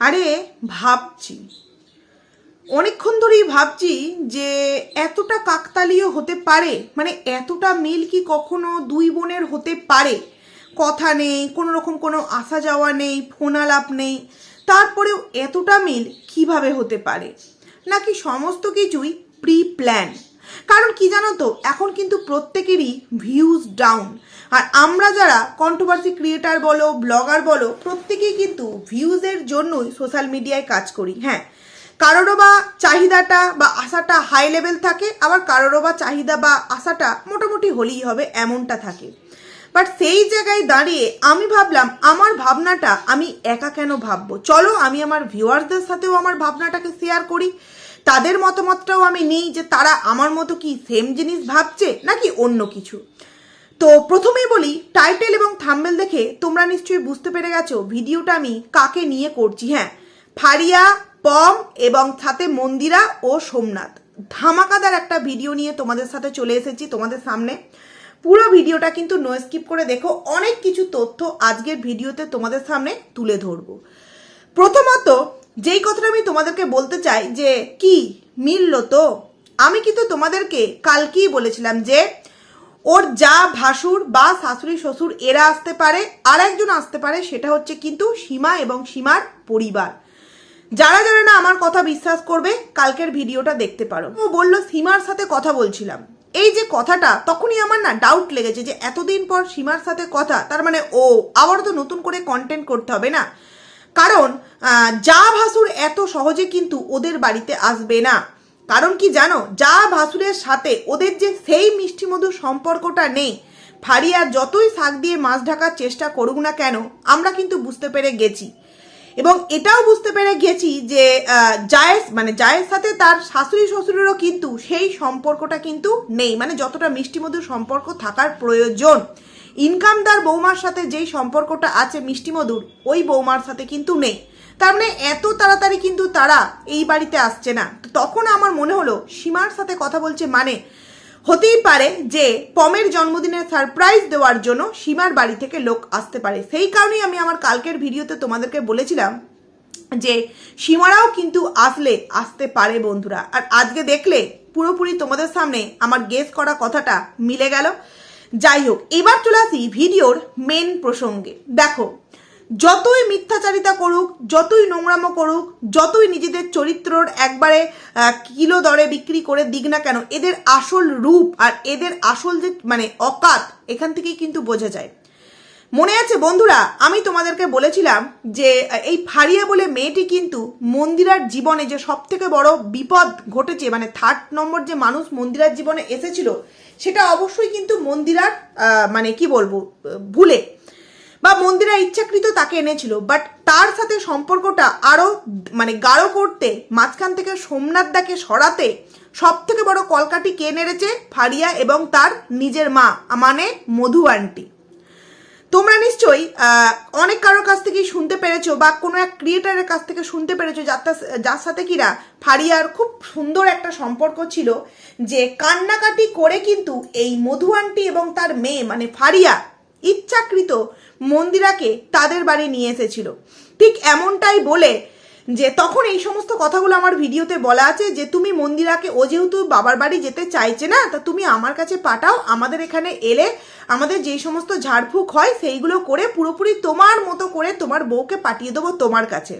আরে, ভাবছি। অনেকক্ষণ ধরেই ভাবছি যে এতটা কাকতালীয় হতে পারে মানে এতটা মিল কি কখনো দুই বোনের হতে পারে? কথা নেই, কোনো রকম কোনো আসা যাওয়া নেই ফোন আলাপ নেই। তারপরেও এতটা মিল কীভাবে হতে পারে? নাকি সমস্ত কিছুই প্রি প্ল্যান কারণ কি জানো তো, এখন কিন্তু প্রত্যেকেরই ভিউজ ডাউন আর আমরা যারা কন্ট্রোভার্সি ক্রিয়েটার বলো ব্লগার বলো, প্রত্যেকেই কিন্তু ভিউজের জন্যই সোশ্যাল মিডিয়ায় কাজ করি হ্যাঁ। কারোরও বা চাহিদাটা বা আশাটা হাই লেভেল থাকে, আবার কারোরও বা চাহিদা বা আশাটা মোটামুটি হলেই হবে এমনটা থাকে। বাট সেই জায়গায় দাঁড়িয়ে আমি ভাবলাম, আমার ভাবনাটা আমি একা কেন ভাববো? চলো আমি আমার ভিউয়ার্সদের সাথেও আমার ভাবনাটাকে শেয়ার করি। তাদের মতামতটাও আমি নিই যে তারা আমার মতো কি সেম জিনিস ভাবছে নাকি অন্য কিছু। তো প্রথমেই বলি টাইটেল এবং থাম্বেল দেখে তোমরা নিশ্চয়ই বুঝতে পেরে গেছো ভিডিওটা আমি কাকে নিয়ে করছি। হ্যাঁ ফারিয়া, পম এবং সাথে মন্দিরা ও সোমনাথ। ধামাকাদার একটা ভিডিও নিয়ে তোমাদের সাথে চলে এসেছি তোমাদের সামনে। পুরো ভিডিওটা কিন্তু নো স্কিপ করে দেখো, অনেক কিছু তথ্য আজকের ভিডিওতে তোমাদের সামনে তুলে ধরবো। প্রথমত যেই কথাটা আমি তোমাদেরকে বলতে চাই যে, কি মিললো তো? আমি কিন্তু তোমাদেরকে কালকেই বলেছিলাম যে, ওর যা ভাসুর বা শাশুড়ি শ্বশুর এরা আসতে পারে, আর একজন আসতে পারে, সেটা হচ্ছে কিন্তু সীমা এবং সীমার পরিবার। যারা যারা না আমার কথা বিশ্বাস করবে, কালকের ভিডিওটা দেখতে পারো। ও বলল, সীমার সাথে কথা বলছিলাম। এই যে কথাটা, তখনই আমার না ডাউট লেগেছে যে, এতদিন পর সীমার সাথে কথা, তার মানে ও আবার তো নতুন করে কন্টেন্ট করতে হবে না? কারণ যা ভাসুর এত সহজে কিন্তু ওদের বাড়িতে আসবে না। কারণ কি জানো? যা ভাসুরের সাথে ওদের যে সেই মিষ্টি মধুর সম্পর্কটা নেই, ফারিয়া যতই শাক দিয়ে মাছ ঢাকার চেষ্টা করুক না কেন, আমরা কিন্তু বুঝতে পেরে গেছি। এবং এটাও বুঝতে পেরে গেছি যে জায়েজ মানে জায়ের সাথে তার শাশুড়ি শ্বশুরেরও কিন্তু সেই সম্পর্কটা কিন্তু নেই। মানে যতটা মিষ্টি মধুর সম্পর্ক থাকার প্রয়োজন। ইনকামদার বৌমার সাথে যেই সম্পর্কটা আছে মিষ্টি মধুর, ওই বৌমার সাথে কিন্তু নেই। তার মানে এত তাড়াতাড়ি কিন্তু তারা এই বাড়িতে আসছে না। তখন আমার মনে হলো, সীমার সাথে কথা বলছে মানে হতেই পারে যে পমের জন্মদিনের সারপ্রাইজ দেওয়ার জন্য সীমার বাড়ি থেকে লোক আসতে পারে। সেই কারণেই আমি আমার কালকের ভিডিওতে তোমাদেরকে বলেছিলাম যে সীমারাও কিন্তু আসলে আসতে পারে বন্ধুরা। আর আজকে দেখলে পুরোপুরি তোমাদের সামনে আমার গেস করা কথাটা মিলে গেল। যাই হোক, এবার চলে আসি ভিডিওর মেন প্রসঙ্গে। দেখো, যতই মিথ্যাচারিতা করুক, যতই নোংরামো করুক, যতই নিজেদের চরিত্রর একবারে কিলো দরে বিক্রি করে দিক না কেন, এদের আসল রূপ আর এদের আসল যে মানে অকাত, এখান থেকেই কিন্তু বোঝা যায়। মনে আছে বন্ধুরা, আমি তোমাদেরকে বলেছিলাম যে, এই ফারিয়া বলে মেয়েটি কিন্তু মন্দিরার জীবনে যে সব থেকে বড় বিপদ ঘটেছে মানে থার্ড নম্বর যে মানুষ মন্দিরার জীবনে এসেছিল, সেটা অবশ্যই কিন্তু মন্দিরার মানে কি বলব, ভুলে বা মন্দিরা ইচ্ছাকৃত তাকে এনেছিল। বাট তার সাথে সম্পর্কটা আরও মানে গাঢ় করতে, মাঝখান থেকে সোমনাথদাকে সরাতে সব থেকে বড় কলকাটি কে নেড়েছে? ফারিয়া এবং তার নিজের মা মানে মধু আন্টি তোমরা নিশ্চয়ই অনেক কারোর কাছ থেকেই শুনতে পেরেছ বা কোনো এক ক্রিয়েটারের কাছ থেকে শুনতে পেরেছ যার যার সাথে কিনা ফারিয়ার খুব সুন্দর একটা সম্পর্ক ছিল যে কান্নাকাটি করে কিন্তু এই মধু আন্টি এবং তার মেয়ে মানে ফারিয়া, ইচ্ছাকৃত মন্দিরাকে তাদের বাড়ি নিয়ে এসেছিল। ঠিক এমনটাই বলে যে তখন এই সমস্ত কথাগুলো আমার ভিডিওতে বলা আছে যে তুমি মন্দিরাকে, ও যেহেতু বাবার বাড়ি যেতে চাইছে না, তা তুমি আমার কাছে পাঠাও, আমাদের এখানে এলে আমাদের যেই সমস্ত ঝাড়ফুঁক হয় সেইগুলো করে পুরোপুরি তোমার মতো করে তোমার বউকে পাঠিয়ে দেবো তোমার কাছে।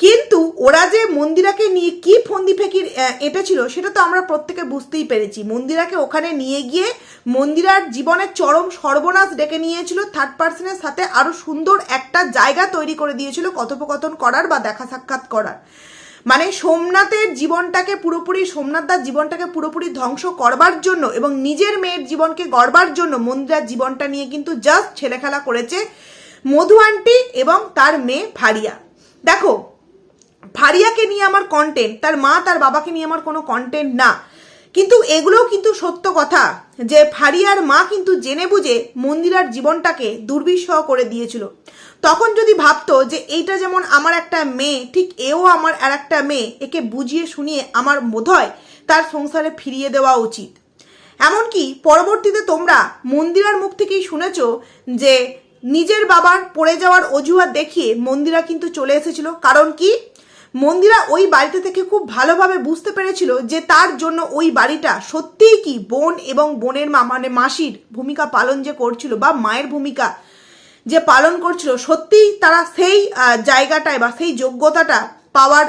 কিন্তু ওরা যে মন্দিরাকে নিয়ে কি ফন্দি ফেকির এঁটেছিল সেটা তো আমরা প্রত্যেকে বুঝতেই পেরেছি। মন্দিরাকে ওখানে নিয়ে গিয়ে মন্দিরার জীবনের চরম সর্বনাশ ডেকে নিয়েছিল থার্ড পার্সনের সাথে আরও সুন্দর একটা জায়গা তৈরি করে দিয়েছিল কথোপকথন করার বা দেখা সাক্ষাৎ করার। মানে সোমনাথের জীবনটাকে পুরোপুরি, সোমনাথ সোমনাথদার জীবনটাকে পুরোপুরি ধ্বংস করবার জন্য এবং নিজের মেয়ের জীবনকে গড়বার জন্য মন্দিরার জীবনটা নিয়ে কিন্তু জাস্ট ছেলেখেলা করেছে মধু আন্টি এবং তার মেয়ে ফারিয়া। দেখো ফারিয়াকে নিয়ে আমার কন্টেন্ট তার মা, তার বাবাকে নিয়ে আমার কোনো কন্টেন্ট না। কিন্তু এগুলোও কিন্তু সত্য কথা যে ফারিয়ার মা কিন্তু জেনে বুঝে মন্দিরার জীবনটাকে দুর্বিষহ করে দিয়েছিল। তখন যদি ভাবতো যে এইটা যেমন আমার একটা মেয়ে, ঠিক এও আমার আর একটা মেয়ে, একে বুঝিয়ে শুনিয়ে আমার বোধহয় তার সংসারে ফিরিয়ে দেওয়া উচিত। এমনকি পরবর্তীতে তোমরা মন্দিরার মুখ থেকেই শুনেছ যে নিজের বাবার পড়ে যাওয়ার অজুহাত দেখিয়ে মন্দিরা কিন্তু চলে এসেছিল। কারণ কি? মন্দিরা ওই বাড়িতে থেকে খুব ভালোভাবে বুঝতে পেরেছিল যে তার জন্য ওই বাড়িটা সত্যিই কি বোন এবং বোনের মা মানে মাসির ভূমিকা পালন যে করছিল বা মায়ের ভূমিকা যে পালন করছিল, সত্যিই তারা সেই জায়গাটায় বা সেই যোগ্যতাটা পাওয়ার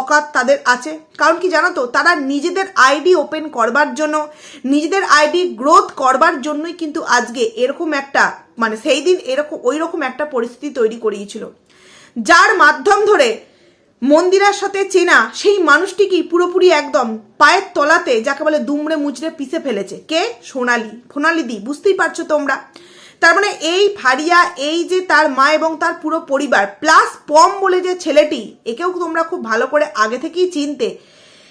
অকাত তাদের আছে। কারণ কি জানো তো, তারা নিজেদের আইডি ওপেন করবার জন্য, নিজেদের আইডি গ্রোথ করবার জন্যই কিন্তু আজকে এরকম একটা মানে সেই দিন এরকম ওই রকম একটা পরিস্থিতি তৈরি করিয়েছিল। যার মাধ্যম ধরে মন্দিরার সাথে চেনা সেই মানুষটিকেই পুরোপুরি একদম পায়ের তলাতে, যাকে বলে দুমড়ে মুচড়ে পিষে ফেলেছে? কে? সোনালি। সোনালি দি, বুঝতেই পারছ তোমরা। তার মানে এই ফারিয়া, এই যে তার মা এবং তার পুরো পরিবার, প্লাস পম বলে যে ছেলেটি, একেও তোমরা খুব ভালো করে আগে থেকেই চিনতে।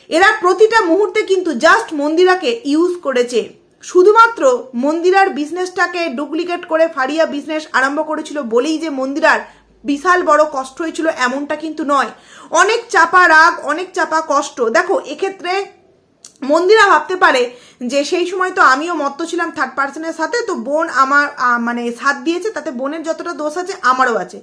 এরা প্রতিটা মুহূর্তে কিন্তু জাস্ট মন্দিরাকে ইউজ করেছে। শুধুমাত্র মন্দিরার বিজনেসটাকে ডুপ্লিকেট করে ফারিয়া বিজনেস আরম্ভ করেছিল বলেই যে মন্দিরার বিশাল বড় কষ্ট হয়েছিল এমনটা কিন্তু নয়। অনেক চাপা রাগ, অনেক চাপা কষ্ট। দেখো, এক্ষেত্রে মন্দিরা ভাবতে পারে যে সেই সময় তো আমিও মত্ত ছিলাম থার্ড পার্সনের সাথে, তো বোন আমার মানে সাথ দিয়েছে, তাতে বোনের যতটা দোষ আছে, আমারও আছে।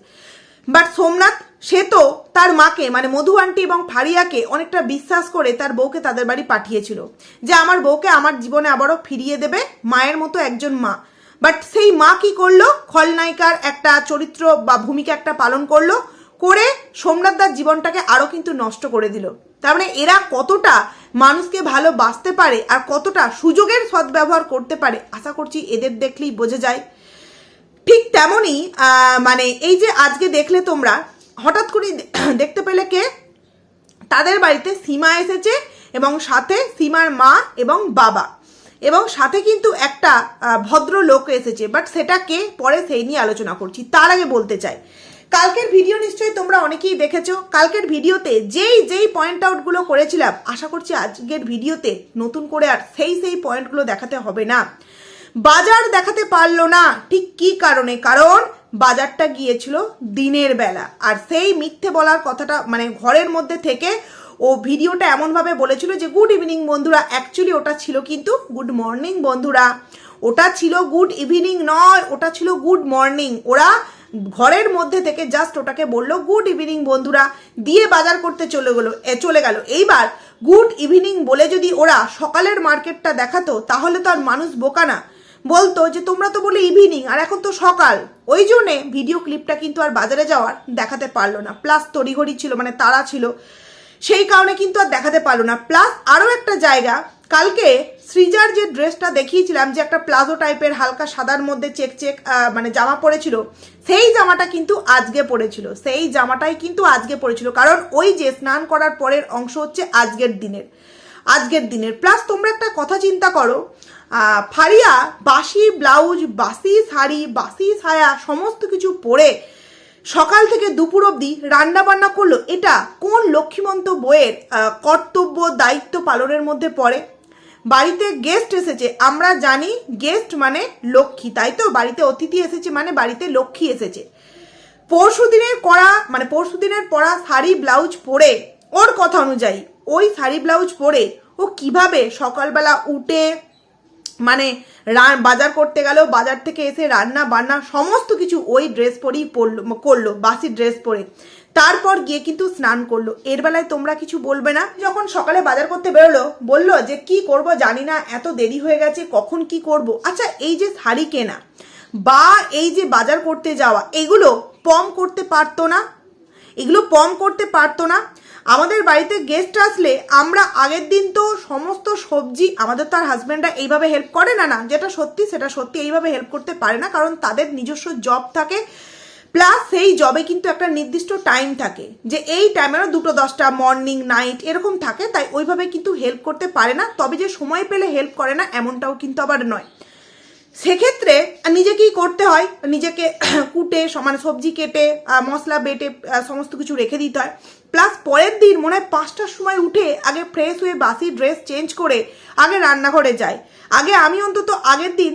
বাট সোমনাথ, সে তো তার মাকে মানে মধু আন্টি এবং ফারিয়াকে অনেকটা বিশ্বাস করে তার বউকে তাদের বাড়ি পাঠিয়েছিল। যে আমার বউকে আমার জীবনে আবারও ফিরিয়ে দেবে মায়ের মতো একজন মা। বাট সেই মা কি করল? খলনায়িকার একটা চরিত্র বা ভূমিকা একটা পালন করল, করে সোমনাথদার জীবনটাকে আরও কিন্তু নষ্ট করে দিল। তার মানে এরা কতটা মানুষকে ভালো বাঁচতে পারে আর কতটা সুযোগের সদ্ব্যবহার করতে পারে, আশা করছি এদের দেখলেই বোঝা যায়। ঠিক তেমনই মানে এই যে আজকে দেখলে তোমরা, হঠাৎ করে দেখতে পেলে কে? তাদের বাড়িতে সীমা এসেছে এবং সাথে সীমার মা এবং বাবা। এবং সাথে কিন্তু একটা ভদ্র লোক এসেছে বাট সেটা কে পরে সেই নিয়ে আলোচনা করছি, তার আগে বলতে চাই। কালকের ভিডিও নিশ্চয়ই তোমরা অনেকেই দেখেছ, কালকের ভিডিওতে যেই যেই পয়েন্ট আউটগুলো করেছিলাম, আশা করছি আজকের ভিডিওতে নতুন করে আর সেই সেই পয়েন্টগুলো দেখাতে হবে না। বাজার দেখাতে পারল না, ঠিক কি কারণে? কারণ বাজারটা গিয়েছিল দিনের বেলা, আর সেই মিথ্যে বলার কথাটা মানে ঘরের মধ্যে থেকে ও ভিডিওটা এমনভাবে বলেছিল যে, গুড ইভিনিং বন্ধুরা। অ্যাকচুয়ালি ওটা ছিল কিন্তু গুড মর্নিং বন্ধুরা। ওটা ছিল গুড ইভিনিং নয়, ওটা ছিল গুড মর্নিং। ওরা ঘরের মধ্যে থেকে জাস্ট ওটাকে বলল, গুড ইভিনিং বন্ধুরা। দিয়ে বাজার করতে চলে গেলো চলে গেল। এইবার গুড ইভিনিং বলে যদি ওরা সকালের মার্কেটটা দেখাতো, তাহলে তো আর মানুষ বোকা না। বলতো যে, তোমরা তো বলে ইভিনিং, আর এখন তো সকাল। ওই জন্যে ভিডিও ক্লিপটা কিন্তু আর বাজারে যাওয়ার দেখাতে পারল না। প্লাস তড়িঘড়ি ছিল মানে তারা ছিল। সেই কারণে কিন্তু আর দেখাতে পারল না। প্লাস আরও একটা জায়গা, কালকে সৃজার যে ড্রেসটা দেখিয়েছিলাম যে একটা প্লাজো টাইপের হালকা সাদার মধ্যে চেক চেক মানে জামা পরেছিল সেই জামাটা কিন্তু আজকে পড়েছিল। সেই জামাটাই কিন্তু আজকে পড়েছিল। কারণ ওই যে স্নান করার পরের অংশ হচ্ছে আজকের দিনের। আজকের দিনের। প্লাস তোমরা একটা কথা চিন্তা করো ফারিয়া বাসি ব্লাউজ, বাসি শাড়ি, বাসি ছায়া সমস্ত কিছু পরে সকাল থেকে দুপুর অবধি রান্না বান্না করল। এটা কোন লক্ষ্মীমন্ত বইয়ের কর্তব্য, দায়িত্ব পালনের মধ্যে পড়ে? বাড়িতে গেস্ট এসেছে। আমরা জানি গেস্ট মানে লক্ষ্মী, তাই তো? বাড়িতে অতিথি এসেছে মানে বাড়িতে লক্ষ্মী এসেছে। পরশু দিনের করা মানে পরশু দিনের পরা শাড়ি, ব্লাউজ পরে, ওর কথা অনুযায়ী, ওই শাড়ি, ব্লাউজ পরে ও কীভাবে সকালবেলা উঠে মানে বাজার করতে গেল, বাজার থেকে এসে রান্না বান্না সমস্ত কিছু ওই ড্রেস পরেই পরলো করল, বাসি ড্রেস পরে। তারপর গিয়ে কিন্তু স্নান করল। এর বেলায় তোমরা কিছু বলবে না? যখন সকালে বাজার করতে বেরোলো, বলল যে, কি করব জানি না, এত দেরি হয়ে গেছে, কখন কি করব? আচ্ছা এই যে শাড়ি কেনা বা এই যে বাজার করতে যাওয়া, এগুলো পম করতে পারতো না? এগুলো পম করতে পারতো না? আমাদের বাড়িতে গেস্ট আসলে আমরা আগের দিন তো সমস্ত সবজি আমাদের তো আর হাজব্যান্ডরা এইভাবে হেল্প করে না না। যেটা সত্যি, সেটা সত্যি এইভাবে হেল্প করতে পারে না, কারণ তাদের নিজস্ব জব থাকে। প্লাস সেই জবে কিন্তু একটা নির্দিষ্ট টাইম থাকে, যে এই টাইমেরও দুটো দশটা মর্নিং নাইট এরকম থাকে, তাই ওইভাবে কিন্তু হেল্প করতে পারে না। তবে যে সময় পেলে হেল্প করে না, এমনটাও কিন্তু আবার নয়। সেক্ষেত্রে নিজেকেই করতে হয়, নিজেকে কুটে, সমান সবজি কেটে মশলা বেটে সমস্ত কিছু রেখে দিতে হয়। প্লাস পরের দিন মনে হয় পাঁচটার সময় উঠে আগে ফ্রেশ হয়ে বাসি ড্রেস চেঞ্জ করে আগে রান্নাঘরে যাই। আগে আমি অন্তত আগের দিন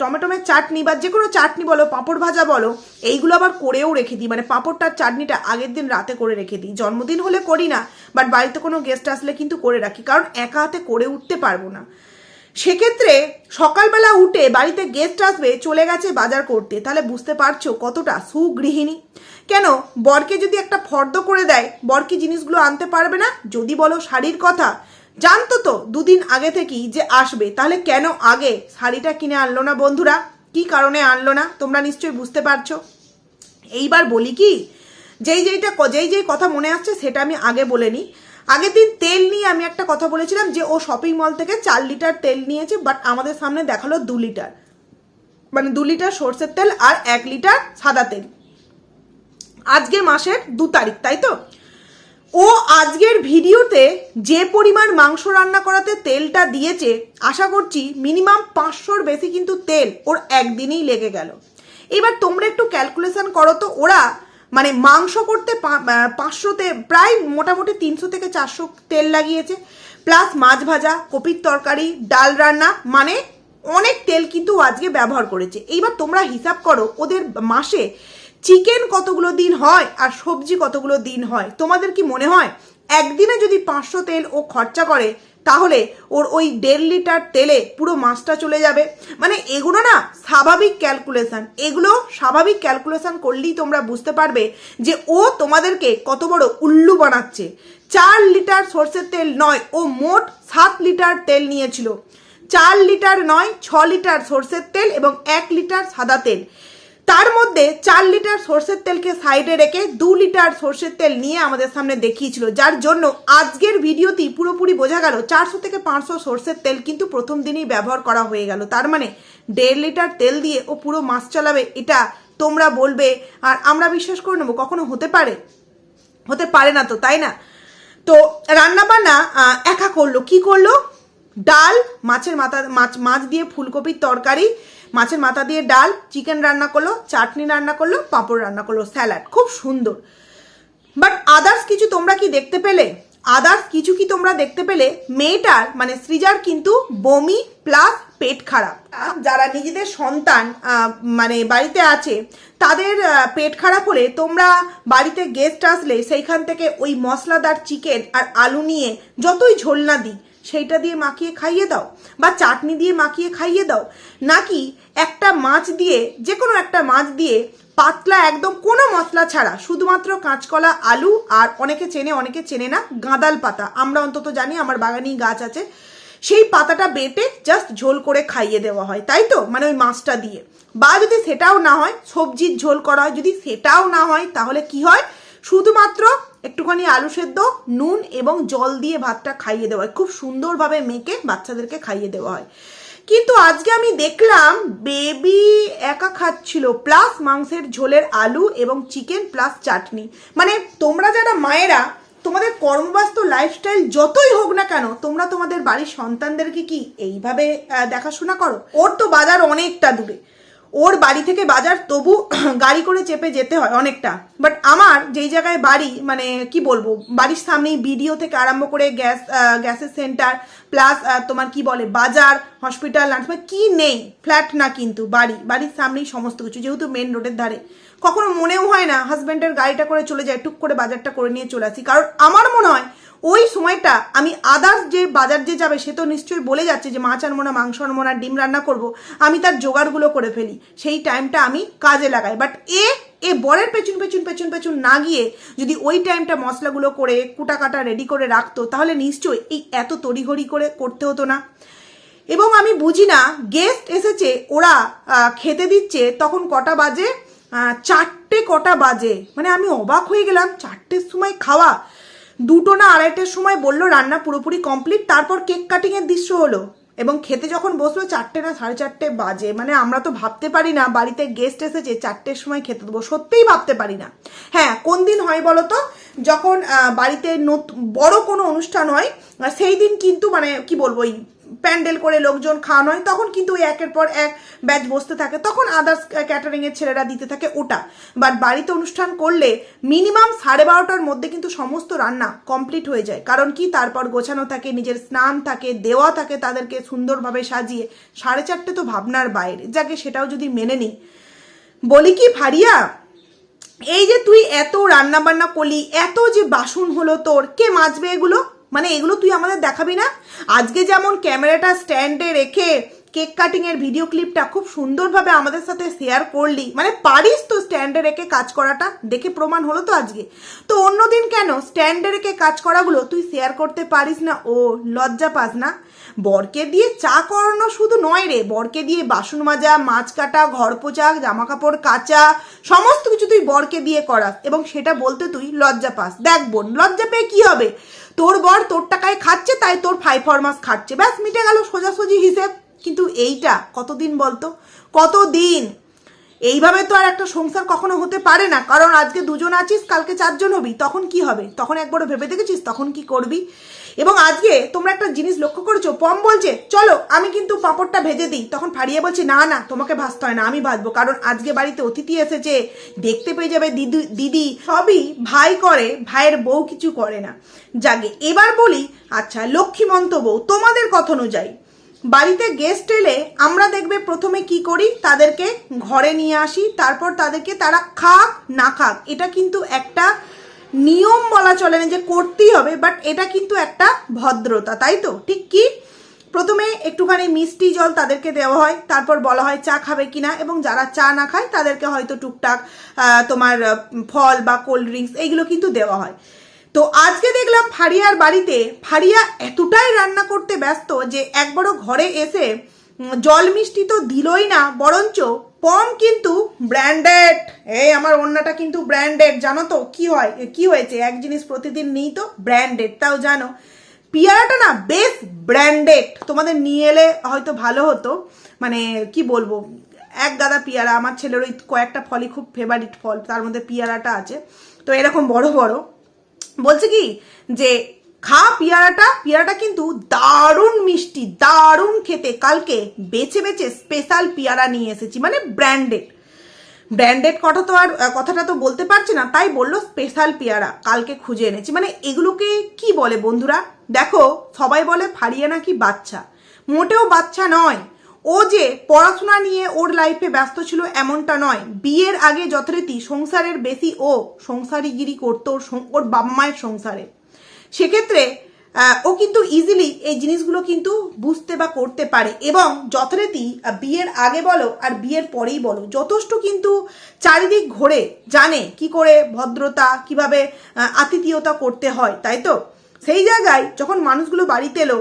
টমেটোমের চাটনি বা যে কোনো চাটনি বলো, পাঁপড় ভাজা বলো, এইগুলো আবার করেও রেখে দিই। মানে পাঁপড়টার চাটনিটা আগের দিন রাতে করে রেখে দিই। জন্মদিন হলে করি না বাট বাড়িতে কোনো গেস্ট আসলে কিন্তু করে রাখি, কারণ একা হাতে করে উঠতে পারব না। সেক্ষেত্রে সকালবেলা উঠে বাড়িতে গেস্ট আসবে, চলে গেছে বাজার করতে। তাহলে বুঝতে পারছ কতটা সুগৃহিণী। কেন? বরকে যদি একটা ফর্দ করে দেয়, বর কি জিনিসগুলো আনতে পারবে না? যদি বলো শাড়ির কথা। জানতো তো দুদিন আগে থেকেই যে আসবে, তাহলে কেন আগে শাড়িটা কিনে আনলো না বন্ধুরা? কি কারণে আনলো না? তোমরা নিশ্চয়ই বুঝতে পারছ। এইবার বলি কি, যেই যেইটা যেই যেই কথা মনে আসছে সেটা আমি আগে বলে নিই। আগের দিন তেল নিয়ে আমি একটা কথা বলেছিলাম যে ও শপিং মল থেকে চার লিটার তেল নিয়েছে বাট আমাদের সামনে দেখাল দু লিটার। মানে দু লিটার সর্ষের তেল আর এক লিটার সাদা তেল। আজকে মাসের দু তারিখ, তাই তো? ও আজকের ভিডিওতে যে পরিমাণ মাংস রান্না করাতে তেলটা দিয়েছে, আশা করছি মিনিমাম পাঁচশোর বেশি কিন্তু তেল ওর একদিনেই লেগে গেল। এবার তোমরা একটু ক্যালকুলেশন করো তো, ওরা মানে মাংস করতে পাঁচশোতে প্রায় মোটামুটি তিনশো থেকে চারশো তেল লাগিয়েছে। প্লাস মাছ ভাজা, কপির তরকারি, ডাল রান্না মানে অনেক তেল কিন্তু আজকে ব্যবহার করেছে। এইবার তোমরা হিসাব করো, ওদের মাসে চিকেন কতগুলো দিন হয় আর সবজি কতগুলো দিন হয়? তোমাদের কি মনে হয়? একদিনে যদি পাঁচশো তেল ও খরচা করে, তাহলে ওর ওই দেড় লিটার তেলে পুরো মাছটা চলে যাবে। মানে এগুলো না স্বাভাবিক ক্যালকুলেশন এগুলো স্বাভাবিক ক্যালকুলেশন করলেই তোমরা বুঝতে পারবে যে ও তোমাদেরকে কত বড় উল্লু বানাচ্ছে। চার লিটার সর্ষের তেল নয়, ও মোট সাত লিটার তেল নিয়েছিল। চার লিটার নয়, ছ লিটার সর্ষের তেল এবং এক লিটার সাদা তেল। তার মধ্যে চার লিটার সর্ষের তেলকে সাইডে রেখে দু লিটার সর্ষের তেল নিয়ে আমাদের সামনে দেখিয়েছিল, যার জন্য আজকের ভিডিওতেই পুরোপুরি বোঝা গেল চারশো থেকে পাঁচশো সর্ষের তেল কিন্তু প্রথম দিনেই ব্যবহার করা হয়ে গেল। তার মানে দেড় লিটার তেল দিয়ে ও পুরো মাস চালাবে, এটা তোমরা বলবে, আর আমরা বিশ্বাস করে নেব, কখনো হতে পারে? হতে পারে না তো, তাই না? তো রান্নাবান্না একা করল। কি করল? ডাল, মাছের মাথা, মাছ মাছ দিয়ে ফুলকপির তরকারি মাছের মাথা দিয়ে ডাল চিকেন রান্না করল, চাটনি রান্না করল, পাঁপড় রান্না করল স্যালাড খুব সুন্দর। বাট আদার্স কিছু তোমরা কি দেখতে পেলে? আদার্স কিছু কি তোমরা দেখতে পেলে? মেয়েটার মানে সৃজার কিন্তু বমি প্লাস পেট খারাপ। যারা নিজেদের সন্তান মানে বাড়িতে আছে, তাদের পেট খারাপ হলে তোমরা বাড়িতে গেস্ট আসলে সেইখান থেকে ওই মশলাদার চিকেন আর আলু নিয়ে যতই ঝোল না দিই সেইটা দিয়ে মাখিয়ে খাইয়ে দাও বা চাটনি দিয়ে মাখিয়ে খাইয়ে দাও। নাকি একটা মাছ দিয়ে যে কোনো একটা মাছ দিয়ে পাতলা একদম কোনো মশলা ছাড়া, শুধুমাত্র কাঁচকলা, আলু আর অনেকে চেনে অনেকে চেনে না, গাঁদাল পাতা। আমরা অন্তত জানি, আমার বাগানেই গাছ আছে। সেই পাতাটা বেটে জাস্ট ঝোল করে খাইয়ে দেওয়া হয়, তাই তো? মানে ওই মাছটা দিয়ে। বা যদি সেটাও না হয়, সবজির ঝোল করা হয়, যদি সেটাও না হয়, তাহলে কি হয়? শুধুমাত্র একটুখানি আলু সেদ্ধ, নুন এবং জল দিয়ে ভাতটা খাইয়ে দেওয়া হয়। খুব সুন্দরভাবে মেখে বাচ্চাদেরকে খাইয়ে দেওয়া হয়। কিন্তু আজকে আমি দেখলাম বেবি একা খাচ্ছিল, প্লাস মাংসের ঝোলের আলু এবং চিকেন প্লাস চাটনি। মানে তোমরা যারা মায়েরা, তোমাদের কর্মব্যস্ত লাইফস্টাইল যতই হোক না কেন, তোমরা তোমাদের বাড়ির সন্তানদেরকে কি এইভাবে দেখাশোনা করো? ওর তো বাজার অনেকটা দূরে। ওর বাড়ি থেকে বাজার তবু গাড়ি করে চেপে যেতে হয় অনেকটা। বাট আমার যেই জায়গায় বাড়ি মানে কি বলব, বাড়ির সামনেই বিডিও থেকে আরম্ভ করে গ্যাস গ্যাসের সেন্টার প্লাস তোমার কি বলে, বাজার হসপিটাল নার্সিং কি নেই ফ্ল্যাট না কিন্তু, বাড়ি, বাড়ির সামনেই সমস্ত কিছু, যেহেতু মেন রোডের ধারে। কখনো মনেও হয় না হাজব্যান্ডের গাড়িটা করে চলে যায়, টুক করে বাজারটা করে নিয়ে চলে আসি। কারণ আমার মনে হয় ওই সময়টা আমি আদার্স যে বাজার যে যাবে, সে তো নিশ্চয়ই বলে যাচ্ছে যে মাছ আনব না, মাংস আনব না, ডিম রান্না করব, আমি তার জোগাড়গুলো করে ফেলি। সেই টাইমটা আমি কাজে লাগাই। বাট এ এ বরের পেছন পেছন পেছন পেছন না গিয়ে যদি ওই টাইমটা মশলাগুলো করে কুটা কাটা রেডি করে রাখতো, তাহলে নিশ্চয়ই এই এত তড়িঘড়ি করে করতে হতো না। এবং আমি বুঝি না গেস্ট এসেছে, ওরা খেতে দিচ্ছে, তখন কটা বাজে? চারটে কটা বাজে। মানে আমি অবাক হয়ে গেলাম, চারটের সময় খাওয়া। দুটো না আড়াইটের সময় বলল রান্না পুরোপুরি কমপ্লিট তারপর কেক কাটিংয়ের দৃশ্য হলো। এবং খেতে যখন বসল, চারটে না সাড়ে চারটে বাজে। মানে আমরা তো ভাবতে পারি না, বাড়িতে গেস্ট এসেছে, চারটের সময় খেতে দেবো। সত্যিই ভাবতে পারি না। হ্যাঁ কোন দিন হয় বলো তো? যখন বাড়িতে বড় কোনো অনুষ্ঠান হয় সেই দিন কিন্তু মানে কি বলব প্যান্ডেল করে লোকজন খাওয়ানো হয়, তখন কিন্তু ওই একের পর এক ব্যাচ বসতে থাকে। তখন আদার্স ক্যাটারিং এর ছেলেরা দিতে থাকে ওটা। বাট বাড়িতে অনুষ্ঠান করলে মিনিমাম সাড়ে বারোটার মধ্যে কিন্তু সমস্ত রান্না কমপ্লিট হয়ে যায়। কারণ কি? তারপর গোছানো থাকে, নিজের স্নান থাকে, দেওয়া থাকে তাদেরকে সুন্দরভাবে সাজিয়ে। সাড়ে চারটে তো ভাবনার বাইরে, যাকে সেটাও যদি মেনে নিই বলি কি ফারিয়া, এই যে তুই এত রান্না বান্না করলি, এত যে বাসন হলো তোর, কে মাজবে এগুলো? মানে এগুলো তুই আমাদের দেখাবি না? আজকে যেমন ক্যামেরাটা স্ট্যান্ডে রেখে কেক কাটিং এর ভিডিও ক্লিপটা খুব সুন্দরভাবে আমাদের সাথে শেয়ার করলি মানে পারিস তো স্ট্যান্ডে রেখে কাজ করাটা? দেখে প্রমাণ হলো তো আজকে। তো অন্যদিন কেন? স্ট্যান্ডে রেখে কাজ করাগুলো তুই শেয়ার করতে পারিস না? ও লজ্জা পাস না? বরকে দিয়ে চা করানো শুধু নয় রে। বরকে দিয়ে বাসন মাজা, মাছ কাটা, ঘর পোচা জামা কাপড় কাচা, সমস্ত কিছু তুই বরকে দিয়ে করাস এবং সেটা বলতে তুই লজ্জা পাস। দেখ বোন, লজ্জা পেয়ে কি হবে? তোর বর তোর টাকায় খাচ্ছে, তাই তোর ফাইভ ফরমাস খাচ্ছে। ব্যাস, মিটে গেল সোজাসুজি হিসেব। কিন্তু এইটা কতদিন বলতো? কতদিন? এইভাবে তো আর একটা সংসার কখনো হতে পারে না। কারণ আজকে দুজন আছিস, কালকে চারজন হবি। তখন কি হবে? তখন একবারও ভেবে দেখেছিস? তখন কি করবি? এবং আজকে তোমরা একটা জিনিস লক্ষ্য করেছ? পম বলছে, চলো, আমি কিন্তু পাঁপড়টা ভেজে দিই। তখন ফাড়িয়ে বলছে, না না, তোমাকে ভাজতে হয় না, আমি ভাজবো। কারণ আজকে বাড়িতে অতিথি এসেছে, দেখতে পেয়ে যাবে দিদি দিদি। সবই ভাই করে, ভাইয়ের বউ কিছু করে না। জাগে এবার বলি আচ্ছা লক্ষ্মীমন্ত বউ, তোমাদের কথা অনুযায়ী, বাড়িতে গেস্ট এলে আমরা দেখবে প্রথমে কি করি? তাদেরকে ঘরে নিয়ে আসি, তারপর তাদেরকে তারা খাক, না খাক, এটা কিন্তু একটা নিয়ম বলা চলে না যে করতেই হবে বাট এটা কিন্তু একটা ভদ্রতা, তাই তো? ঠিক কি? প্রথমে একটুখানি মিষ্টি জল তাদেরকে দেওয়া হয়, তারপর বলা হয় চা খাবে কিনা, এবং যারা চা না খায় তাদেরকে হয়তো টুকটাক তোমার ফল বা কোল্ড ড্রিঙ্কস এইগুলো কিন্তু দেওয়া হয়। তো আজকে দেখলাম ফারিয়ার বাড়িতে, ফারিয়া এতটাই রান্না করতে ব্যস্ত যে একবারও ঘরে এসে জল মিষ্টি তো দিলই না, বরঞ্চ পম কিন্তু ব্র্যান্ডেড এই আমার অন্যটা কিন্তু ব্র্যান্ডেড জানো তো? কি হয়? কি হয়েছে? এক জিনিস প্রতিদিন নিই তো? ব্র্যান্ডেড তাও জানো? পিয়ারাটা না বেশ ব্র্যান্ডেড তোমাদের নিয়ে এলে হয়তো ভালো হতো। মানে কি বলব? এক গাদা পিয়ারা, আমার ছেলের ওই কয়েকটা ফলই খুব ফেভারিট ফল, তার মধ্যে পিয়ারাটা আছে। তো এরকম বড় বড়। বলছে কি? যে খা পিয়ারাটা পিয়ারাটা কিন্তু দারুণ মিষ্টি, দারুণ খেতে। কালকে বেছে বেছে স্পেশাল পিয়ারা নিয়ে এসেছি মানে ব্র্যান্ডেড ব্র্যান্ডেড কথা তো আর, কথাটা তো বলতে পারছি না, তাই বলল স্পেশাল পেয়ারা, কালকে খুঁজে এনেছি। মানে এগুলোকে কি বলে বন্ধুরা? দেখো, সবাই বলে ফারিয়া নাকি বাচ্চা। মোটেও বাচ্চা নয়। ও যে পড়াশোনা নিয়ে ওর লাইফে ব্যস্ত ছিল এমনটা নয়। বিয়ের আগে যথারীতি সংসারের বেশি ও সংসারিগিরি করতো ওর বাবা মায়ের সংসারে। সেক্ষেত্রে ও কিন্তু ইজিলি এই জিনিসগুলো কিন্তু বুঝতে বা করতে পারে এবং যথারীতি বিয়ের আগে বলো আর বিয়ের পরেই বলো। যথেষ্ট কিন্তু চারিদিক ঘোরে, জানে কি করে ভদ্রতা, কীভাবে আতিথেয়তা করতে হয়, তাই তো? সেই জায়গায় যখন মানুষগুলো বাড়িতে এলো,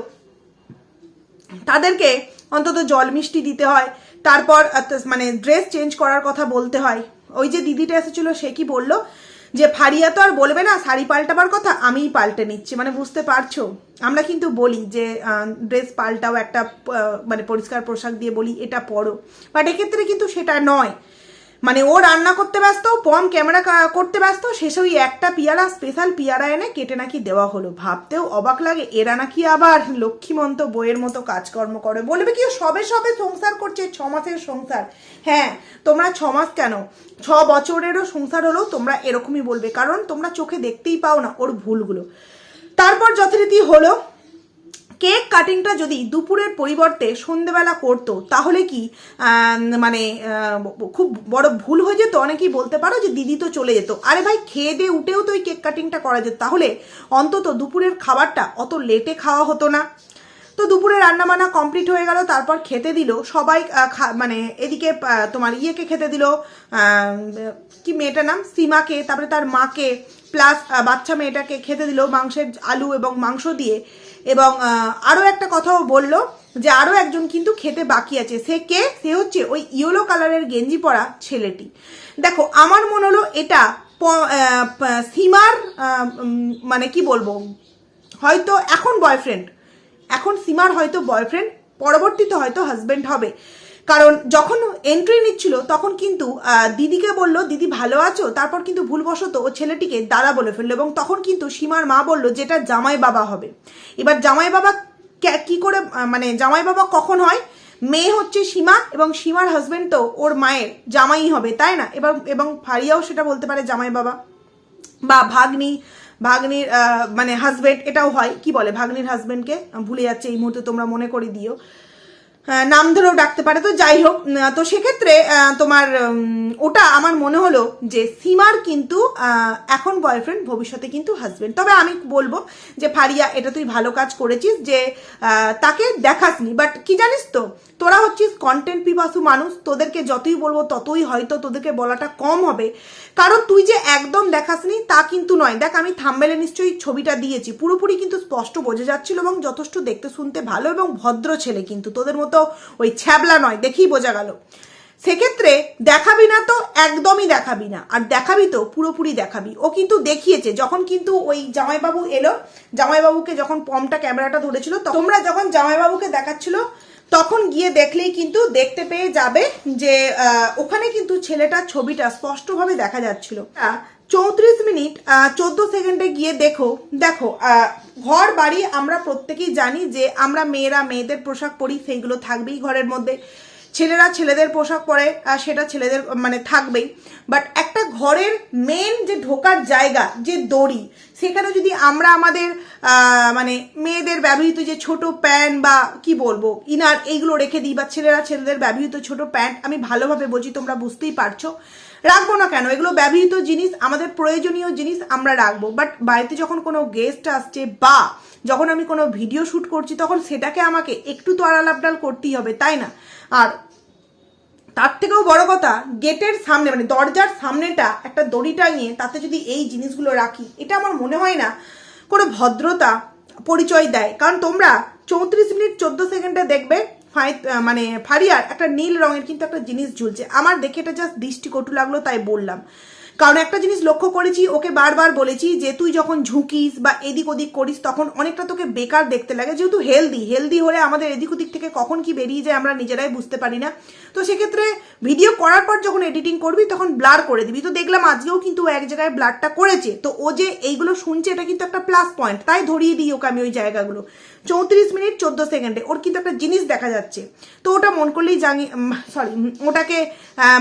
তাদেরকে অন্তত জল মিষ্টি দিতে হয়, তারপর মানে ড্রেস চেঞ্জ করার কথা বলতে হয়। ওই যে দিদিটা এসেছিল, সে কি বলল? যে ফারিয়া তো আর বলবে না, শাড়ি পাল্টাবার কথা, আমিই পাল্টে নিচ্ছি। মানে বুঝতে পারছ? আমরা কিন্তু বলি যে ড্রেস পাল্টাও একটা মানে পরিষ্কার পোশাক দিয়ে বলি, এটা পরো। বাট এক্ষেত্রে কিন্তু সেটা নয়। মানে ও রান্না করতে ব্যস্ত পম ক্যামেরা করতে ব্যস্ত, শেষে ওই একটা পিয়ারা স্পেশাল পিয়ারা এনে কেটে নাকি দেওয়া হলো। ভাবতেও অবাক লাগে, এরা নাকি আবার লক্ষ্মীমন্ত বইয়ের মতো কাজকর্ম করে। বলবে কি সবে সবে সংসার করছে, ছ মাসের সংসার। হ্যাঁ তোমরা ছ মাস কেন? ছ বছরেরও সংসার হলেও তোমরা এরকমই বলবে, কারণ তোমরা চোখে দেখতেই পাও না ওর ভুলগুলো। তারপর যথারীতি হলো কেক কাটিংটা যদি দুপুরের পরিবর্তে সন্ধেবেলা করতো, তাহলে কি মানে খুব বড় ভুল হয়ে যেত? অনেকেই বলতে পারো যে দিদি তো চলে যেত। আরে ভাই, খেয়ে দিয়ে উঠেও তো ওই কেক কাটিংটা করা যেত। তাহলে অন্তত দুপুরের খাবারটা অত লেটে খাওয়া হতো না। তো দুপুরে রান্না বান্না কমপ্লিট হয়ে গেল, তারপর খেতে দিল। সবাই মানে এদিকে তোমার ইয়েকে খেতে দিল কি মেয়েটার নাম? সীমাকে, তারপরে তার মাকে, প্লাস বাচ্চা মেয়েটাকে খেতে দিল। মাংসের আলু এবং মাংস দিয়ে এবং আরও একটা কথাও বলল যে আরও একজন কিন্তু খেতে বাকি আছে। সে কে? সে হচ্ছে ওই ইয়েলো কালারের গেঞ্জি পরা ছেলেটি। দেখো, আমার মনে হলো এটা সীমার মানে কি বলব? হয়তো এখন বয়ফ্রেন্ড এখন সীমার হয়তো বয়ফ্রেন্ড পরবর্তীতে হয়তো হাজব্যান্ড হবে। কারণ যখন এন্ট্রি নিচ্ছিল, তখন কিন্তু দিদিকে বলল, দিদি ভালো আছো? তারপর কিন্তু ভুলবশত ও ছেলেটিকে দাদা বলে ফেলল এবং তখন কিন্তু সীমার মা বলল, যেটা জামাই বাবা হবে। এবার জামাই বাবা কে- করে মানে জামাই বাবা কখন হয়? মেয়ে হচ্ছে সীমা এবং সীমার হাজবেন্ড তো ওর মায়ের, জামাই হবে, তাই না? এবং এবং ফারিয়াও সেটা বলতে পারে জামাই বাবা। বা ভাগ্নি, ভাগ্নির মানে হাজবেন্ড এটাও হয়। কি বলে ভাগ্নির হাজবেন্ডকে ভুলে যাচ্ছে, এই মুহূর্তে তোমরা মনে করে দিও। নাম ধরেও ডাকতে পারে। তো যাই হোক তো সেক্ষেত্রে তোমার ওটা আমার মনে হলো যে সীমার কিন্তু এখন বয়ফ্রেন্ড ভবিষ্যতে কিন্তু হাজবেন্ড তবে আমি বলব যে, ফারিয়া, এটা তুই ভালো কাজ করেছিস যে তাকে দেখাসনি। বাট কি জানিস তো তোরা হচ্ছিস কন্টেন্ট পিপাসু মানুষ, তোদেরকে যতই বলব ততই হয়তো তোদেরকে বলাটা কম হবে। কারণ তুই যে একদম দেখাসনি তা কিন্তু নয়। দেখ, আমি থাম্বেলে নিশ্চয়ই ছবিটা দিয়েছি। পুরোপুরি কিন্তু স্পষ্ট বোঝা যাচ্ছিল এবং যথেষ্ট দেখতে শুনতে ভালো এবং ভদ্র ছেলে কিন্তু। তোদের মতো ওই ছ্যাবলা নয়, দেখেই বোঝা গেল। সেক্ষেত্রে দেখাবি না তো, একদমই দেখাবি না। আর দেখাবি তো, পুরোপুরি দেখাবি। ও কিন্তু দেখিয়েছে, যখন কিন্তু ওই জামাইবাবু এলো, জামাইবাবুকে যখন পমটা ক্যামেরাটা ধরেছিল তোমরা যখন জামাইবাবুকে দেখাচ্ছিল তখন গিয়ে দেখলেই কিন্তু দেখতে পেয়ে যাবে যে ওখানে কিন্তু ছেলেটার ছবিটা স্পষ্টভাবে দেখা যাচ্ছিল। চৌত্রিশ মিনিট চোদ্দ সেকেন্ডে গিয়ে দেখো দেখো ঘর বাড়ি আমরা প্রত্যেকেই জানি যে আমরা মেয়েরা মেয়েদের পোশাক পরি, সেইগুলো থাকবেই ঘরের মধ্যে। ছেলেরা ছেলেদের পোশাক পরে আর সেটা ছেলেদের মানে থাকবেই। বাট একটা ঘরের মেন যে ঢোকার জায়গা, যে দড়ি, সেখানে যদি আমরা আমাদের মানে মেয়েদের ব্যবহৃত যে ছোট প্যান্ট বা কি বলব, ইনার এইগুলো রেখে দিই, বা ছেলেরা ছেলেদের ব্যবহৃত ছোট প্যান্ট, আমি ভালোভাবে বলছি তোমরা বুঝতেই পারছ। রাখব না কেন? এগুলো ব্যবহৃত জিনিস, আমাদের প্রয়োজনীয় জিনিস আমরা রাখব। বাট বাড়িতে যখন কোনো গেস্ট আসছে বা যখন আমি কোনো ভিডিও শ্যুট করছি, তখন সেটাকে আমাকে একটু তো আড়াল আবডাল করতেই হবে, তাই না? আর তার থেকেও বড় কথা, গেটের সামনে মানে দরজার সামনেটা একটা দড়ি টাঙিয়ে তাতে যদি এই জিনিসগুলো রাখি, এটা আমার মনে হয় না কোনো ভদ্রতা পরিচয় দেয়। কারণ তোমরা চৌত্রিশ মিনিট চোদ্দ সেকেন্ডে দেখবে মানে ফারিয়ার একটা নীল রঙের কিন্তু একটা জিনিস ঝুলছে। আমার দেখে এটা জাস্ট দৃষ্টিকটু লাগল, তাই বললাম। কারণ একটা জিনিস লক্ষ্য করেছি, ওকে বারবার বলেছি যে তুই যখন ঝুঁকিস বা এদিক ওদিক করিস, তখন অনেকটা তোকে বেকার দেখতে লাগে। যেহেতু হেলদি হেলদি হলে আমাদের এদিক ওদিক থেকে কখন কি বেরিয়ে যায় আমরা নিজেরাই বুঝতে পারি না। তো সেক্ষেত্রে ভিডিও করার পর যখন এডিটিং করবি, তখন ব্লার করে দিবি। তো দেখলাম আজকেও কিন্তু এক জায়গায় ব্লারটা করেছে। তো ও যে এইগুলো শুনছে, এটা কিন্তু একটা প্লাস পয়েন্ট তাই ধরিয়ে দিই ওকে আমি ওই জায়গাগুলো। চৌত্রিশ মিনিট, চোদ্দ সেকেন্ডে। ওর কিন্তু একটা জিনিস দেখা যাচ্ছে। তো ওটা মন করলেই জানি সরি ওটাকে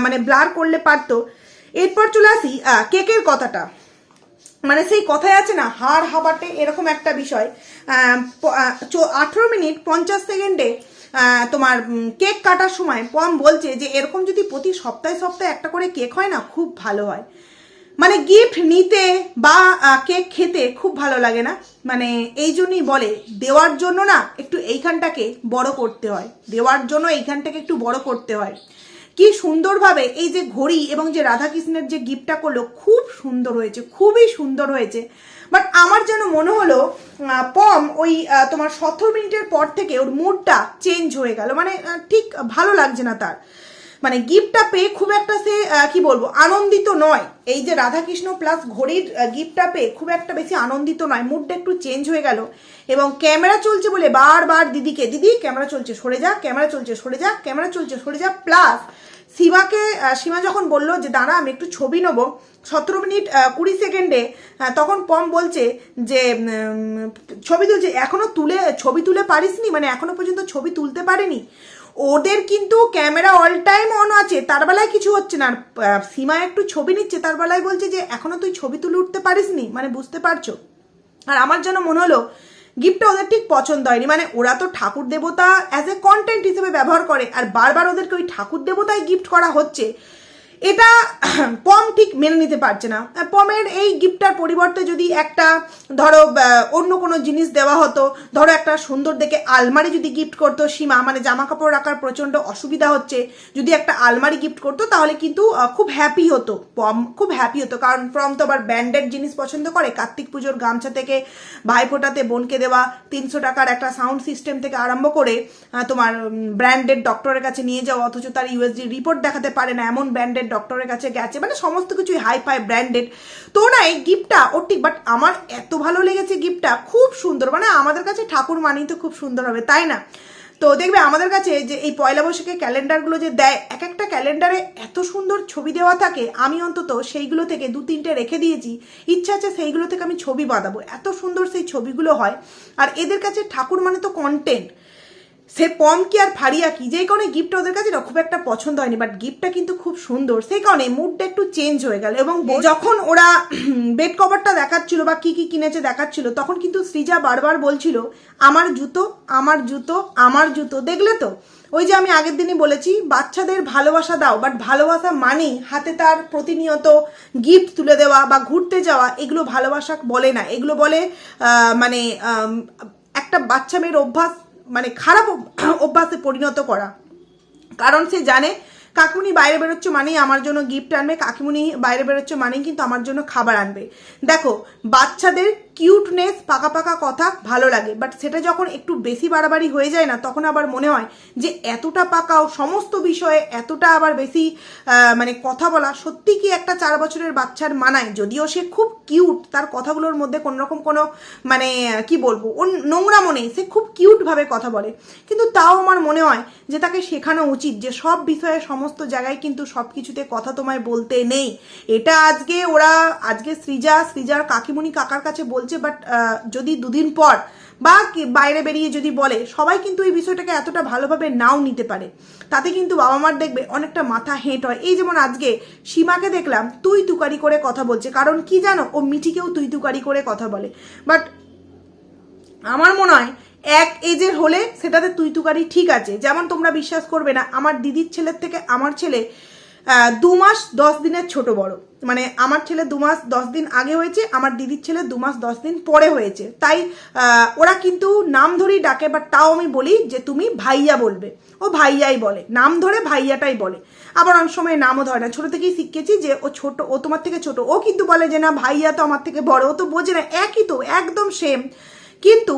মানে ব্লার করলে পারতো। এরপর চলে আসি কেকের কথাটা। মানে সেই কথায় আছে না, হাড় হাবাটে এরকম একটা বিষয়। আঠেরো মিনিট পঞ্চাশ সেকেন্ডে তোমার কেক কাটার সময় পম বলছে যে, এরকম যদি প্রতি সপ্তাহে সপ্তাহে একটা করে কেক হয় না, খুব ভালো হয়। মানে গিফট নিতে বা কেক খেতে খুব ভালো লাগে না। মানে এই জন্যই বলে, দেওয়ার জন্য না একটু এইখানটাকে বড় করতে হয়। দেওয়ার জন্য এইখানটাকে একটু বড় করতে হয়। কি সুন্দরভাবে এই যে ঘড়ি এবং যে রাধাকৃষ্ণের যে গিফটটা করল, খুব সুন্দর হয়েছে, খুবই সুন্দর হয়েছে। বাট আমার যেন মনে হলো পম ওই তোমার সতেরো মিনিটের পর থেকে ওর মুডটা চেঞ্জ হয়ে গেল। মানে ঠিক ভালো লাগছে না তার। মানে গিফটটা পেয়ে খুব একটা সে কি বলব, আনন্দিত নয়। এই যে রাধাকৃষ্ণ প্লাস ঘড়ির গিফটটা পেয়ে খুব একটা বেশি আনন্দিত নয়। মুডটা একটু চেঞ্জ হয়ে গেল। এবং ক্যামেরা চলছে বলে বারবার দিদিকে, দিদি, ক্যামেরা চলছে, সরে যা, ক্যামেরা চলছে, সরে যা, ক্যামেরা চলছে, সরে যা প্লাস সীমাকে সীমা যখন বলল যে, দাঁড়া, আমি একটু ছবি নেব, সতেরো মিনিট কুড়ি সেকেন্ডে তখন পম বলছে যে ছবি তুলছে, এখনও তুলে, ছবি তুলে পারিসনি? মানে এখনও পর্যন্ত ছবি তুলতে পারেনি? ওদের কিন্তু ক্যামেরা অল টাইম অন আছে, তার বেলায় কিছু হচ্ছে না। আর সীমা একটু ছবি নিচ্ছে, তার বেলায় বলছে যে, এখনও তুই ছবি তুলে উঠতে পারিসনি? মানে বুঝতে পারছ? আর আমার যেন মনে হলো গিফটটা ওদের ঠিক পছন্দ হয়নি। মানে ওরা তো ঠাকুর দেবতা অ্যাজ এ কন্টেন্ট হিসেবে ব্যবহার করে, আর বারবার ওদেরকে ওই ঠাকুর দেবতায় গিফট করা হচ্ছে। এটা পম ঠিক মেনে নিতে পারছে না। পমের এই গিফটটার পরিবর্তে যদি একটা, ধরো অন্য কোনো জিনিস দেওয়া হতো, ধরো একটা সুন্দর দেখে আলমারি যদি গিফট করতো, সীমা মানে জামা কাপড় রাখার প্রচণ্ড অসুবিধা হচ্ছে, যদি একটা আলমারি গিফট করতো, তাহলে কিন্তু খুব হ্যাপি হতো। পম খুব হ্যাপি হতো, কারণ পম তো আবার ব্র্যান্ডেড জিনিস পছন্দ করে। কার্তিক পুজোর গামছা থেকে ভাইফোঁটাতে বোনকে দেওয়া, তিনশো টাকার একটা সাউন্ড সিস্টেম থেকে আরম্ভ করে তোমার ব্র্যান্ডেড ডক্টরের কাছে নিয়ে যাওয়া, অথচ তার ইউএসডি রিপোর্ট দেখাতে পারে না, এমন ব্র্যান্ডেড ডক্টরের কাছে গেছে মানে সমস্ত কিছুই হাই ফাই ব্র্যান্ডেড তো না, এই গিফটটা ও ঠিক বাট আমার এত ভালো লেগেছে গিফটটা খুব সুন্দর মানে আমাদের কাছে ঠাকুর মানেই তো খুব সুন্দর হবে, তাই না? তো দেখবে আমাদের কাছে যে এই পয়লা বৈশাখের ক্যালেন্ডারগুলো যে দেয়, এক একটা ক্যালেন্ডারে এত সুন্দর ছবি দেওয়া থাকে, আমি অন্তত সেইগুলো থেকে দু তিনটে রেখে দিয়েছি, ইচ্ছা আছে সেইগুলো থেকে আমি ছবি বাঁধাবো, এত সুন্দর সেই ছবিগুলো হয়। আর এদের কাছে ঠাকুর মানে তো কন্টেন্ট সে পম কি আর ফারিয়া কি? যেই কারণে গিফট ওদের কাছে না খুব একটা পছন্দ হয়নি বাট গিফটটা কিন্তু খুব সুন্দর। সেই কারণে মুডটা একটু চেঞ্জ হয়ে গেল এবং যখন ওরা বেড কভারটা দেখাচ্ছিল বা কি কি কিনেছে দেখাচ্ছিল তখন কিন্তু সৃজা বারবার বলছিল আমার জুতো আমার জুতো আমার জুতো। দেখলে তো? ওই যে আমি আগের দিনই বলেছি বাচ্চাদের ভালোবাসা দাও বাট ভালোবাসা মানেই হাতে তার প্রতিনিয়ত গিফট তুলে দেওয়া বা ঘুরতে যাওয়া এগুলো ভালোবাসা বলে না। এগুলো বলে মানে একটা বাচ্চা মেয়ের অভ্যাস মানে খারাপ অভ্যাসে পরিণত করা। কারণ সে জানে কাকুনি বাইরে বেরোচ্ছে মানেই আমার জন্য গিফট আনবে, কাকিমুনি বাইরে বেরোচ্ছে মানেই কিন্তু আমার জন্য খাবার আনবে। দেখো, বাচ্চাদের কিউটনেস পাকা পাকা কথা ভালো লাগে। বাট সেটা যখন একটু বেশি বাড়াবাড়ি হয়ে যায় না, তখন আবার মনে হয় যে এতটা পাকাও সমস্ত বিষয়ে এতটা আবার বেশি মানে কথা বলা সত্যি কি একটা চার বছরের বাচ্চার মানায়? যদিও সে খুব কিউট তার কথাগুলোর মধ্যে কোনো রকম কোনো মানে কি বলব, ওর নোংরা মনে, সে খুব কিউটভাবে কথা বলে। কিন্তু তাও আমার মনে হয় যে তাকে শেখানো উচিত যে সব বিষয়ে সমস্ত জায়গায় কিন্তু সব কিছুতে কথা তোমায় বলতে নেই। এটা আজকে ওরা, আজকে সৃজা, সৃজার কাকিমুনি কাকার কাছে বলছে বাট যদি দুদিন পর বা বাইরে বেরিয়ে যদি বলে, সবাই কিন্তু এই বিষয়টাকে এতটা ভালোভাবে নাও নিতে পারে। তাতে কিন্তু বাবা মার দেখবে অনেকটা মাথা হেঁট হয়। এই যেমন আজকে সীমাকে দেখলাম, তুই তুকারি করে কথা বলছে। কারণ কি জানো, ও মিঠিকেও তুই তুকারি করে কথা বলে। বাট আমার মনে হয় এক এজের হলে সেটাতে তুই তুকারি ঠিক আছে। যেমন তোমরা বিশ্বাস করবে না, আমার দিদির ছেলের থেকে আমার ছেলে দু মাস দশ দিনের ছোট বড়। মানে আমার ছেলে দু মাস দশ দিন আগে হয়েছে, আমার দিদির ছেলে দু মাস দশ দিন পরে হয়েছে। তাই ওরা কিন্তু নাম ধরেই ডাকে বাট তাও আমি বলি যে তুমি ভাইয়া বলবে। ও ভাইয়াই বলে, নাম ধরে ভাইয়াটাই বলে। আবার অনেক সময় নামও ধরে না। ছোট থেকেই শিখেছি যে ও ছোট, ও তোমার থেকে ছোট। ও কিন্তু বলে যে না, ভাইয়া তো আমার থেকে বড়, ও তো বোঝে না। একই তো, একদম সেম কিন্তু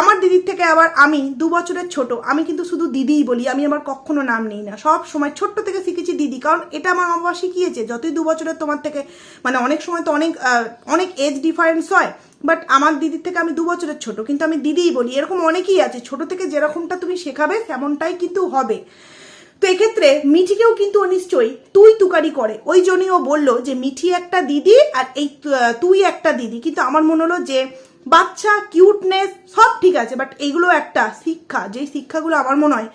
আমার দিদির থেকে আবার আমি দু বছরের ছোট। আমি কিন্তু শুধু দিদিই বলি, আমি আমার কখনো নাম নেই না। সব সময় ছোট্ট থেকে শিখেছি দিদি, কারণ এটা আমার বাবা শিখিয়েছে। যতই দু বছরের তোমার থেকে মানে অনেক সময় তো অনেক অনেক এজ ডিফারেন্স হয় বাট আমার দিদির থেকে আমি দু বছরের ছোট। কিন্তু আমি দিদিই বলি, এরকম অনেকেই আছে। ছোট থেকে যেরকমটা তুমি শেখাবে তেমনটাই কিন্তু হবে। তো এক্ষেত্রে মিঠিকেও কিন্তু ও নিশ্চয়ই তুই তুকারি করে। ওই জন্যই ও বলল যে, মিঠি একটা দিদি আর এই তুই একটা দিদি। কিন্তু আমার মনে হলো যে বাচ্চা কিউটনেস সব ঠিক আছে বাট এইগুলো একটা শিক্ষা, যেই শিক্ষাগুলো আমার মনে হয়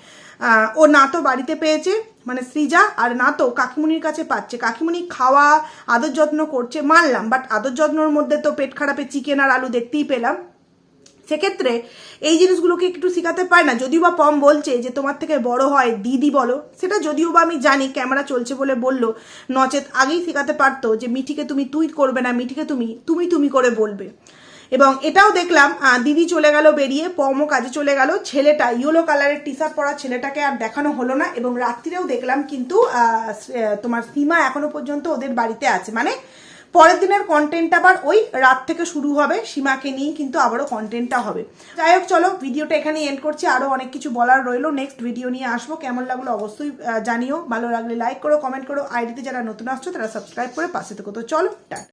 ও না তো বাড়িতে পেয়েছে মানে সৃজা, আর না তো কাকিমুনির কাছে পাচ্ছে। কাকিমুনি খাওয়া, আদর যত্ন করছে, মানলাম বাট আদর যত্নর মধ্যে তো পেট খারাপে চিকেন আর আলু দেখতেই পেলাম। সেক্ষেত্রে এই জিনিসগুলোকে একটু শেখাতে পারে না, যদিও বা পম বলছে যে তোমার থেকে বড় হয় দিদি বলো, সেটা যদিও বা আমি জানি, ক্যামেরা চলছে বলে বলল, নচেত আগেই শেখাতে পারতো যে মিঠিকে তুমি তুই করবে না, মিঠিকে তুমি তুমি তুমি করে বলবে। এবং এটাও দেখলাম দিদি চলে গেল বেরিয়ে পমও কাজে চলে গেল। ছেলেটা ইয়েলো কালারের টি শার্ট পরা ছেলেটাকে আর দেখানো হলো না এবং রাত্রিরেও দেখলাম কিন্তু তোমার সীমা এখনও পর্যন্ত ওদের বাড়িতে আছে। মানে পরের দিনের কন্টেন্ট আবার ওই রাত থেকে শুরু হবে সীমাকে নিয়ে কিন্তু আবারও কন্টেন্টটা হবে। যাই হোক, চলো ভিডিওটা এখানে এন্ড করছি। আরও অনেক কিছু বলার রইল। নেক্সট ভিডিও নিয়ে আসব। কেমন লাগল অবশ্যই জানিও। ভালো লাগলে লাইক করো কমেন্ট করো। আইডিতে যারা নতুন আসছো, তারা সাবস্ক্রাইব করে পাশে থেকে। তো চলো, টাটা।